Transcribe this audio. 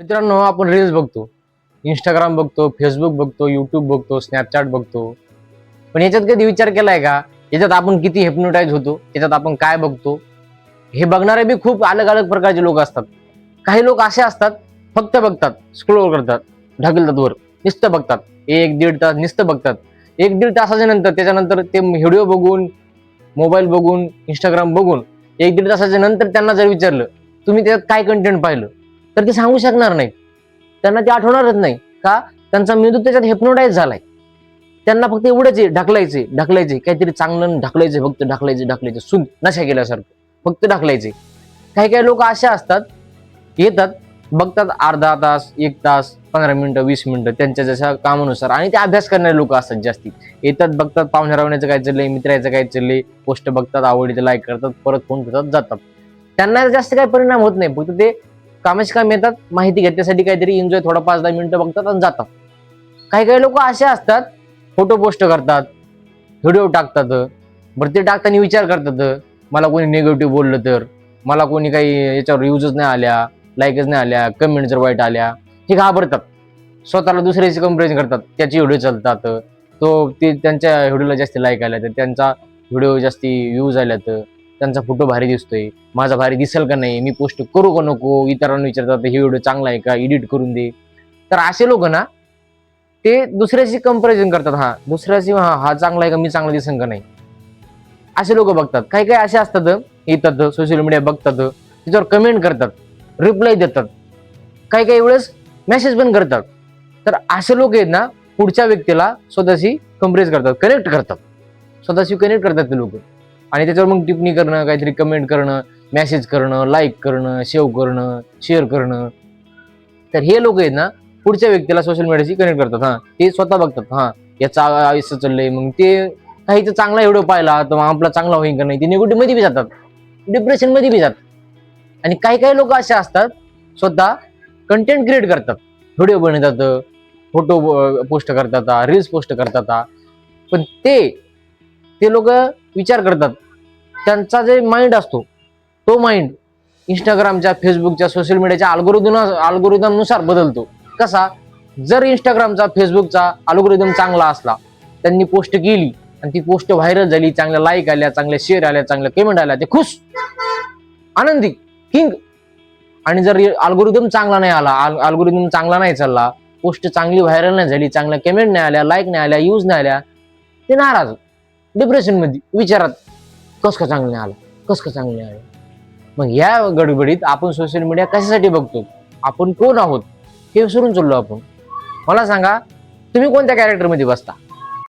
मित्रांनो आपण रील्स बघतो. इंस्टाग्राम बघतो फेसबुक बघतो युट्यूब बघतो स्नॅपचॅट बघतो. पण याच्यात कधी विचार केलाय का? याच्यात आपण किती हेप्नोटाईज होतो? याच्यात आपण काय बघतो? हे बघणारे बी खूप अलग अलग प्रकारचे लोक असतात. काही लोक असे असतात फक्त बघतात स्क्रोल करतात ढकलतात वर नुसतं बघतात. एक दीड तास नुसतं बघतात. एक दीड तासाच्या नंतर त्याच्यानंतर ते व्हिडिओ बघून मोबाईल बघून इंस्टाग्राम बघून एक दीड तासाच्या नंतर त्यांना जर विचारलं तुम्ही त्याच्यात काय कंटेंट पाहिलं? तर ते सांगू शकणार नाही. त्यांना ते आठवणारच नाही का? त्यांचा मेंदू त्याच्यात हेप्नोटाईज झालाय. त्यांना फक्त एवढंच आहे ढकलायचे ढकलायचे काहीतरी चांगलं ढकलायचे फक्त ढकलायचे ढकलायचे सुन नशा केल्यासारखं फक्त ढकलायचे काही काही लोक असे असतात येतात बघतात अर्धा तास एक तास पंधरा मिनिटं वीस मिनिटं त्यांच्या जशा कामानुसार आणि ते अभ्यास करणारे लोक असतात जास्ती. येतात बघतात पाहुणे रावण्याचं काय चाललंय मित्राचं काय चाललंय पोस्ट बघतात आवडीचं लाईक करतात परत फोन करतात जातात. त्यांना जास्त काही परिणाम होत नाही. फक्त ते कामाचे काम येतात माहिती घेण्यासाठी काहीतरी एन्जॉय थोडा पाच दहा मिनिटं बघतात आणि जातात. काही काही लोक असे असतात फोटो पोस्ट करतात व्हिडिओ टाकतात बरं ते टाकताना विचार करतात मला कोणी निगेटिव्ह बोललं तर मला कोणी काही याच्यावर रिव्ह्यूजच नाही आल्या लाईकच नाही आल्या कमेंट जर वाईट आल्या हे घाबरतात. स्वतःला दुसऱ्याची कंपॅरिझन करतात त्याचे व्हिडिओ चालतात तो ते त्यांच्या व्हिडिओला जास्ती लाईक आल्या तर त्यांचा व्हिडिओ जास्ती व्ह्यूज आल्या तर त्यांचा फोटो भारी दिसतोय. माझा भारी दिसेल का नाही? मी पोस्ट करू का नको? इतरांना विचारतात हे व्हिडिओ चांगला आहे का? एडिट करून दे. तर असे लोक ना ते दुसऱ्याशी कंपॅरिझन करतात. हा दुसऱ्याशी हा हा चांगला आहे का? मी चांगला दिसेल का नाही? असे लोक बघतात. काही काही असे असतात येतात सोशल मीडिया बघतात त्याच्यावर कमेंट करतात रिप्लाय देतात. काही काही वेळेस मेसेज पण करतात. तर असे लोक आहेत ना पुढच्या व्यक्तीला स्वतःशी कंपरेज करतात कनेक्ट करतात. स्वतःशी कनेक्ट करतात ते लोक. आणि त्याच्यावर मग टिप्पणी करणं काहीतरी कमेंट करणं मेसेज करणं लाईक करणं सेव्ह करणं शेअर करणं. तर हे लोक आहेत ना पुढच्या व्यक्तीला सोशल मीडियाशी कनेक्ट करतात हां. ते स्वतः बघतात हां. याचा आयुष्य चाललंय मग ते काहीच चांगला व्हिडिओ पाहिला तर मग आपला चांगला होईल का नाही ते निगेटिव्हमध्ये बी जातात. डिप्रेशनमध्ये बी जातात. आणि काही काही लोक असे असतात स्वतः कंटेंट क्रिएट करतात. व्हिडिओ बनवतात फोटो पोस्ट करतात रील्स पोस्ट करतात. पण ते ते लोक विचार करतात. त्यांचा जे माइंड असतो तो माइंड इंस्टाग्रामच्या फेसबुकच्या सोशल मीडियाच्या अल्गोरिदम अल्गोरिदमनुसार बदलतो. कसा? जर इंस्टाग्रामचा फेसबुकचा अल्गोरिदम चांगला असला त्यांनी पोस्ट केली आणि ती पोस्ट व्हायरल झाली चांगल्या लाईक आल्या चांगल्या शेअर आल्या चांगल्या कमेंट आल्या ते खुश आनंदी किंग आणि जर अल्गोरिदम चांगला नाही आला अल्गोरिदम चांगला नाही चालला पोस्ट चांगली व्हायरल नाही झाली चांगल्या कमेंट नाही आल्या लाईक नाही आल्या यूज नाही आल्या ते नाराज. डिप्रेशनमध्ये. विचारात कस का चांगलं आलं? कस का चांगलं आलं? मग या गडबडीत आपण सोशल मीडिया कशासाठी बघतो? आपण कोण आहोत? हे विसरून चाललो आपण. मला सांगा तुम्ही कोणत्या कॅरेक्टरमध्ये बसता?